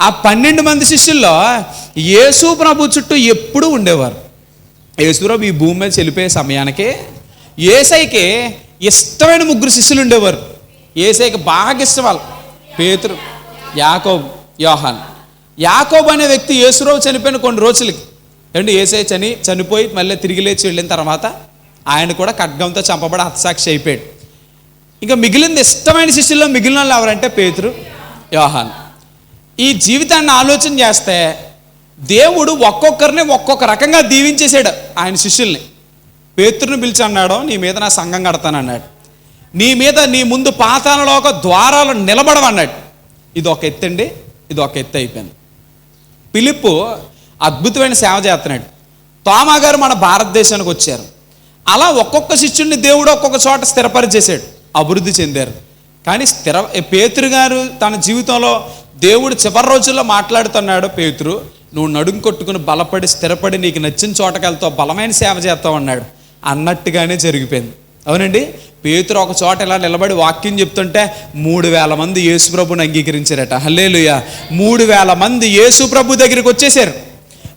ఆ పన్నెండు మంది శిష్యుల్లో యేసు ప్రభు చుట్టూ ఎప్పుడూ ఉండేవారు. యేసుప్రభు ఈ భూమి మీద చెల్లిపోయే సమయానికి ఏసైకి ఇష్టమైన ముగ్గురు శిష్యులు ఉండేవారు. ఏసైకి బాగా ఇష్టం వాళ్ళు పేతురు యాకోబ్ యోహాన్. యాకోబ్ అనే వ్యక్తి యేసురావు చనిపోయిన కొన్ని రోజులకి. ఏంటి ఏసై చని చనిపోయి మళ్ళీ తిరిగి లేచి వెళ్ళిన తర్వాత ఆయన కూడా ఖడ్గంతో చంపబడి హతసాక్షి అయిపోయాడు. ఇంకా మిగిలింది ఇష్టమైన శిష్యుల్లో మిగిలిన వాళ్ళు ఎవరంటే పేతురు యోహాన్. ఈ జీవితాన్ని ఆలోచన చేస్తే దేవుడు ఒక్కొక్కరిని ఒక్కొక్క రకంగా దీవించేశాడు ఆయన శిష్యుల్ని. పేతురుని పిలిచి అన్నాడు నీ మీద నా సంఘం కడతానన్నాడు నీ మీద నీ ముందు పాతాలలో ఒక ద్వారాలు నిలబడవన్నాడు ఇది ఒక ఎత్తండి ఇది ఒక ఎత్తు అయిపోయింది. పిలుపు అద్భుతమైన సేవ చేస్తున్నాడు. తోమా గారు మన భారతదేశానికి వచ్చారు. అలా ఒక్కొక్క శిష్యుడిని దేవుడు ఒక్కొక్క చోట స్థిరపరిచేశాడు అభివృద్ధి చెందారు. కానీ స్థిర పేతురు గారు తన జీవితంలో దేవుడు చివరి రోజుల్లో మాట్లాడుతున్నాడు పేతురు నువ్వు నడుము కొట్టుకుని బలపడి స్థిరపడి నీకు నచ్చిన చోటకెళ్తావు బలమైన సేవ చేస్తావు అన్నాడు. అన్నట్టుగానే జరిగిపోయింది. అవునండి? పేతురు ఒక చోట ఇలా నిలబడి వాక్యం చెప్తుంటే మూడు వేల మంది యేసుప్రభుని అంగీకరించారట. హల్లేలుయ! మూడు వేల మంది యేసుప్రభు దగ్గరికి వచ్చేసారు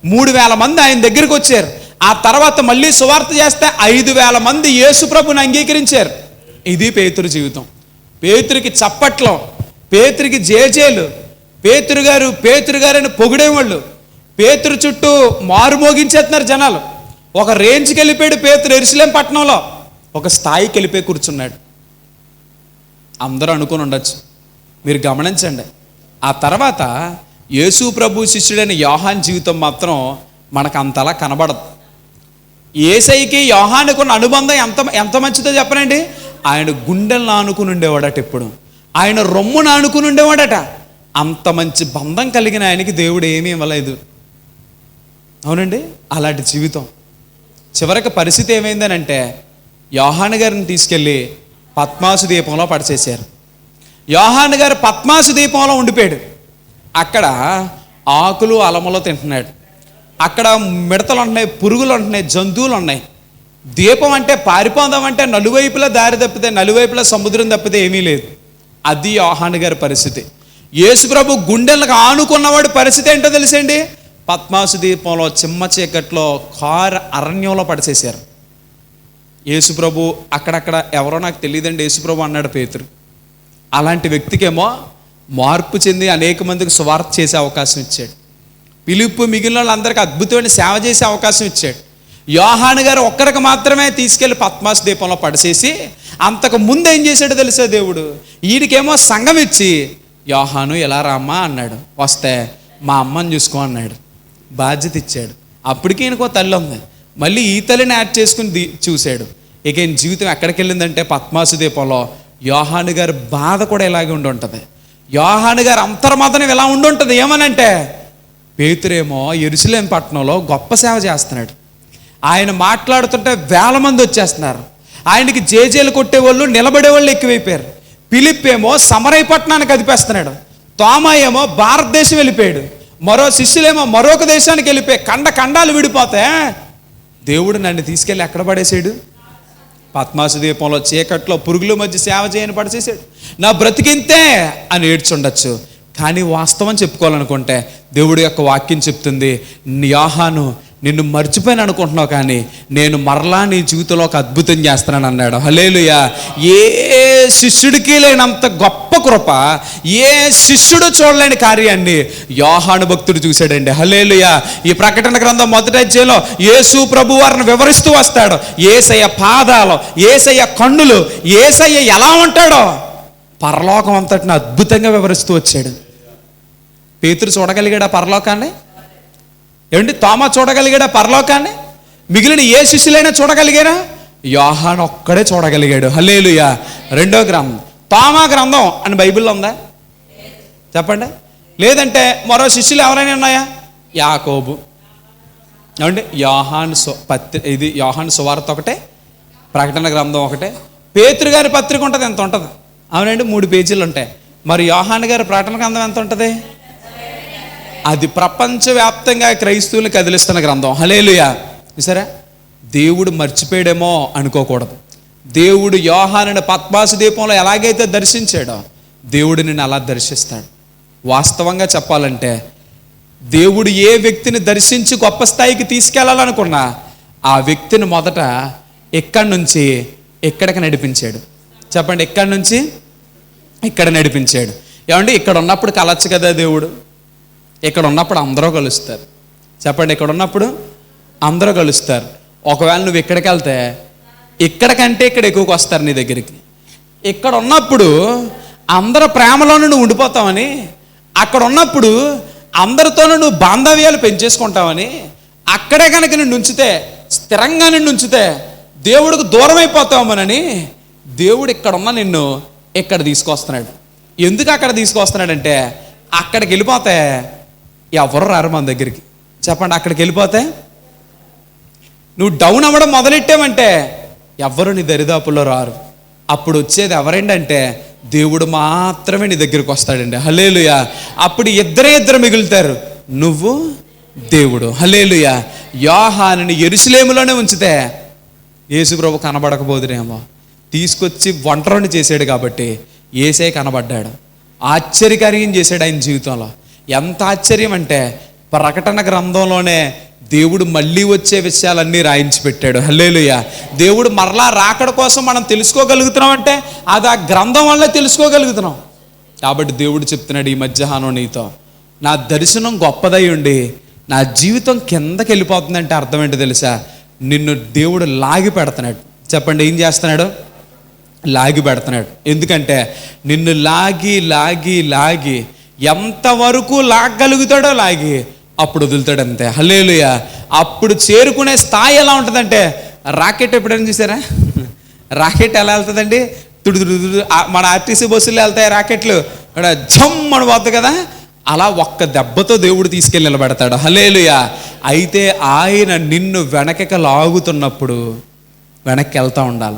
మూడు వేల మంది ఆయన దగ్గరికి వచ్చారు. ఆ తర్వాత మళ్ళీ సువార్త చేస్తే ఐదు వేల మంది యేసుప్రభుని అంగీకరించారు. ఇది పేతురు జీవితం. పేతురికి చప్పట్లో. పేతురికి జేజేలు. పేతురు గారు పేతురు గారని పొగిడేవాళ్ళు. పేతురు చుట్టూ మారుమోగించేస్తున్నారు జనాలు. ఒక రేంజ్కి వెళ్ళిపోయాడు పేతురు ఎరుసలేం పట్టణంలో. ఒక స్థాయికి వెళ్ళిపోయి కూర్చున్నాడు. అందరూ అనుకుని ఉండొచ్చు. మీరు గమనించండి. ఆ తర్వాత యేసు ప్రభు శిష్యుడైన యోహాన్ జీవితం మాత్రం మనకు అంతలా కనబడదు. ఏసైకి యోహానికి ఉన్న అనుబంధం ఎంత ఎంత మంచిదో చెప్పనండి. ఆయన గుండెలను ఆనుకుని ఉండేవాడట ఎప్పుడు. ఆయన రొమ్మును ఆనుకుని ఉండేవాడట. అంత మంచి బంధం కలిగిన ఆయనకి దేవుడు ఏమీ ఇవ్వలేదు. అవునండి? అలాంటి జీవితం. చివరికి పరిస్థితి ఏమైందనంటే యోహాను గారిని తీసుకెళ్ళి పద్మాసు దీపంలో పడిచేశారు. యోహాను గారు పద్మాసు దీపంలో ఉండిపోయాడు. అక్కడ ఆకులు అలములు తింటున్నాడు. అక్కడ మిడతలు ఉంటున్నాయి పురుగులు ఉంటున్నాయి జంతువులు ఉన్నాయి దీపం అంటే పారిపోదాం అంటే నలువైపులా దారి తప్పితే నలువైపులా సముద్రం తప్పితే ఏమీ లేదు. అది యోహాను గారి పరిస్థితి. యేసుప్రభు గుండెలకు ఆనుకున్నవాడి పరిస్థితి ఏంటో తెలుసండి? పద్మాసు దీపంలో చిమ్మ చీకట్లో కారు అరణ్యంలో పడిచేశారు యేసుప్రభు అక్కడక్కడ ఎవరో నాకు తెలియదండి యేసుప్రభు అన్నాడు పేతురు. అలాంటి వ్యక్తికేమో మార్పు చెంది అనేక మందికి సువార్త చేసే అవకాశం ఇచ్చాడు. పిలుపు మిగిలిన వాళ్ళందరికీ అద్భుతమైన సేవ చేసే అవకాశం ఇచ్చాడు. యోహాను గారు ఒక్కరికి మాత్రమే తీసుకెళ్ళి పద్మాస్ దీపంలో పడిసేసి అంతకు ముందు ఏం చేశాడో తెలుసా దేవుడు? వీడికేమో సంఘం ఇచ్చి యోహాను ఎలా రామ్మా అన్నాడు. వస్తే మా అమ్మని చూసుకో అన్నాడు. బాధ్యత ఇచ్చాడు. అప్పటికి ఈయనకో తల్లి ఉంది. మళ్ళీ ఈ తల్లిని యాడ్ చేసుకుని చూశాడు. ఇక ఈయన జీవితం ఎక్కడికి వెళ్ళిందంటే పద్మాసు దీపంలో యోహాను గారి బాధ కూడా ఇలాగే ఉండి ఉంటుంది. యోహాను గారి అంతర్మతనం ఇలా ఉండి ఉంటుంది? ఏమనంటే పేతురేమో ఎరుసలేం పట్టణంలో గొప్ప సేవ చేస్తున్నాడు. ఆయన మాట్లాడుతుంటే వేల మంది వచ్చేస్తున్నారు. ఆయనకి జేజేలు కొట్టేవాళ్ళు నిలబడేవాళ్ళు ఎక్కువైపోయారు. ఫిలిప్ ఏమో సమరయ పట్టణానికి అదిపేస్తున్నాడు తోమా ఏమో భారతదేశం వెళ్ళిపోయాడు. మరో శిష్యులేమో మరొక దేశానికి వెళ్ళిపోయి కండ కండాలు విడిపోతే దేవుడు నన్ను తీసుకెళ్ళి ఎక్కడ పడేసాడు? పద్మాసు దీపంలో చీకట్లో పురుగుల మధ్య సేవ చేయని పడిచేసాడు నా బ్రతికింతే అని ఏడ్చుండొచ్చు. కానీ వాస్తవం చెప్పుకోవాలనుకుంటే దేవుడి యొక్క వాక్యం చెప్తుంది యాహాను నిన్ను మర్చిపోయాను అనుకుంటున్నావు కానీ నేను మరలా నీ జీవితంలో ఒక అద్భుతం చేస్తున్నాను అన్నాడు. హలేలుయ ఏ శిష్యుడికి లేనంత గొప్ప కృప ఏ శిష్యుడు చూడలేని కార్యాన్ని యోహాను భక్తుడు చూశాడండి. హలేలుయ ఈ ప్రకటన గ్రంథం మొదటి అధ్యాయంలో యేసు ప్రభు వారిని వివరిస్తూ వస్తాడు. ఏసయ్య పాదాలు ఏసయ్య కన్నులు ఏసయ్య ఎలా ఉంటాడో పరలోకం అంతటిని అద్భుతంగా వివరిస్తూ వచ్చాడు. పేతురు చూడగలిగాడా పరలోకాన్ని? ఏమండి తోమ చూడగలిగాడా పరలోకాన్ని? మిగిలిన ఏ శిష్యులైనా చూడగలిగారా? యోహాన్ ఒక్కడే చూడగలిగాడు. హల్లేలుయా. రెండో గ్రంథం. తోమా గ్రంథం అని బైబిల్లో ఉందా? చెప్పండి. లేదంటే మరో శిష్యులు ఎవరైనా ఉన్నాయా? యాకోబు. ఏమండి యోహాన్ సు పత్రి ఇది యోహాన్ సువార్త ఒకటే ప్రకటన గ్రంథం ఒకటే. పేతురు గారి పత్రిక ఉంటుంది ఎంత ఉంటుంది? అవునండి మూడు పేజీలు ఉంటాయి. మరి యోహాన్ గారి ప్రకటన గ్రంథం ఎంత ఉంటుంది? అది ప్రపంచవ్యాప్తంగా క్రైస్తవులు కదిలిస్తున్న గ్రంథం. హలేలుయా సరే దేవుడు మర్చిపోయాడేమో అనుకోకూడదు. దేవుడు యోహానుని పద్మాసు దీపంలో ఎలాగైతే దర్శించాడో దేవుడు నిన్ను అలా దర్శిస్తాడు. వాస్తవంగా చెప్పాలంటే దేవుడు ఏ వ్యక్తిని దర్శించి గొప్ప స్థాయికి తీసుకెళ్ళాలనుకున్నా ఆ వ్యక్తిని మొదట ఎక్కడి నుంచి ఎక్కడికి నడిపించాడు. చెప్పండి ఎక్కడి నుంచి ఇక్కడ నడిపించాడు. ఏమండి ఇక్కడ ఉన్నప్పుడు కలచ్చు కదా దేవుడు? ఇక్కడ ఉన్నప్పుడు అందరూ కలుస్తారు. చెప్పండి ఇక్కడ ఉన్నప్పుడు అందరూ కలుస్తారు. ఒకవేళ నువ్వు ఇక్కడికి వెళ్తే ఇక్కడికంటే ఇక్కడ ఎక్కువకి వస్తారు నీ దగ్గరికి. ఇక్కడ ఉన్నప్పుడు అందరు ప్రేమలోనే నువ్వు ఉండిపోతావని అక్కడ ఉన్నప్పుడు అందరితోనూ నువ్వు బాంధవ్యాలు పెంచేసుకుంటావని అక్కడే కనుక నిన్ను ఉంచితే స్థిరంగా నిన్ను ఉంచితే దేవుడికి దూరం అయిపోతామనని దేవుడు ఇక్కడ ఉన్న నిన్ను ఇక్కడ తీసుకొస్తున్నాడు. ఎందుకు అక్కడ తీసుకొస్తున్నాడంటే అక్కడికి వెళ్ళిపోతే ఎవరు రారు మన దగ్గరికి. చెప్పండి అక్కడికి వెళ్ళిపోతే? నువ్వు డౌన్ అవ్వడం మొదలెట్టావంటే ఎవ్వరు నీ దరిదాపుల్లో రారు. అప్పుడు వచ్చేది ఎవరండి దేవుడు మాత్రమే నీ దగ్గరికి వస్తాడండి. హలేలుయా అప్పుడు ఇద్దరే ఇద్దరు మిగులుతారు. నువ్వు దేవుడు. హలేలుయా యోహానుని ఎరుసలేములోనే ఉంచితే యేసుప్రభు కనబడకపోదునేమో తీసుకొచ్చి ఒంటరిని చేశాడు కాబట్టి ఏసే కనబడ్డాడు. ఆశ్చర్యకరం చేశాడు ఆయన జీవితంలో. ఎంత ఆశ్చర్యం అంటే ప్రకటన గ్రంథంలోనే దేవుడు మళ్ళీ వచ్చే విషయాలన్నీ రాయించి పెట్టాడు. హల్లేలుయ. దేవుడు మరలా రాకడ కోసం మనం తెలుసుకోగలుగుతున్నాం అంటే అది ఆ గ్రంథం వల్ల తెలుసుకోగలుగుతున్నాం. కాబట్టి దేవుడు చెప్తున్నాడు ఈ మధ్యాహ్నం నీతో నా దర్శనం గొప్పదై ఉండి నా జీవితం కిందకి వెళ్ళిపోతుందంటే అర్థం ఏంటో తెలుసా? నిన్ను దేవుడు లాగి పెడుతున్నాడు. చెప్పండి ఏం చేస్తున్నాడు? లాగి పెడుతున్నాడు. ఎందుకంటే నిన్ను లాగి లాగి లాగి ఎంతవరకు లాగలుగుతాడో లాగి అప్పుడు వదులుతాడు అంతే హల్లేలుయ. అప్పుడు చేరుకునే స్థాయి ఎలా ఉంటుందంటే రాకెట్ ఎప్పుడైనా చూసారా? రాకెట్ ఎలా వెళ్తుందండి? తుడు మన ఆర్టీసీ బస్సులు వెళ్తాయి రాకెట్లు. ఇక్కడ జమ్ అని పోతుంది కదా? అలా ఒక్క దెబ్బతో దేవుడు తీసుకెళ్ళి నిలబెడతాడు. హలేలుయ అయితే ఆయన నిన్ను వెనకకి లాగుతున్నప్పుడు వెనక్కి వెళ్తూ ఉండాలి.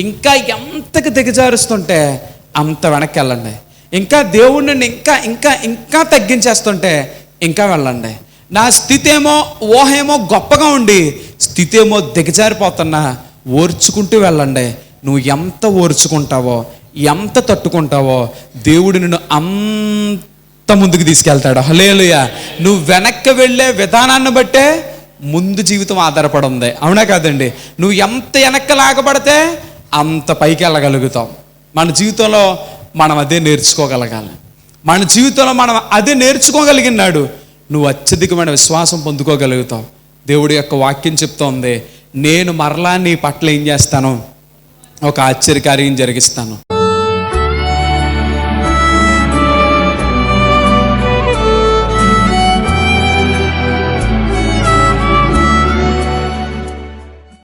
ఇంకా ఎంతకు దిగజారుస్తుంటే అంత వెనక్కి వెళ్ళండి. ఇంకా దేవుడిని ఇంకా ఇంకా ఇంకా తగ్గించేస్తుంటే ఇంకా వెళ్ళండి. నా స్థితి ఏమో ఊహేమో గొప్పగా ఉండి స్థితి ఏమో దిగజారిపోతున్నా ఓర్చుకుంటూ వెళ్ళండి. నువ్వు ఎంత ఓర్చుకుంటావో ఎంత తట్టుకుంటావో దేవుడు నిన్ను అంత ముందుకు తీసుకెళ్తాడు. హలేలుయా నువ్వు వెనక్కి వెళ్ళే విధానాన్ని బట్టే ముందు జీవితం ఆధారపడి ఉంది. అవునా కాదండి? నువ్వు ఎంత వెనక్కి లాగబడితే అంత పైకి వెళ్ళగలుగుతావు. మన జీవితంలో మనం అదే నేర్చుకోగలగాలి. మన జీవితంలో మనం అదే నేర్చుకోగలిగినాడు నువ్వు అత్యధికమైన విశ్వాసం పొందుకోగలుగుతావు. దేవుడి యొక్క వాక్యం చెప్తోంది నేను మరలా నీ పట్ల ఏం చేస్తాను? ఒక ఆశ్చర్యకార్యం జరిగిస్తాను.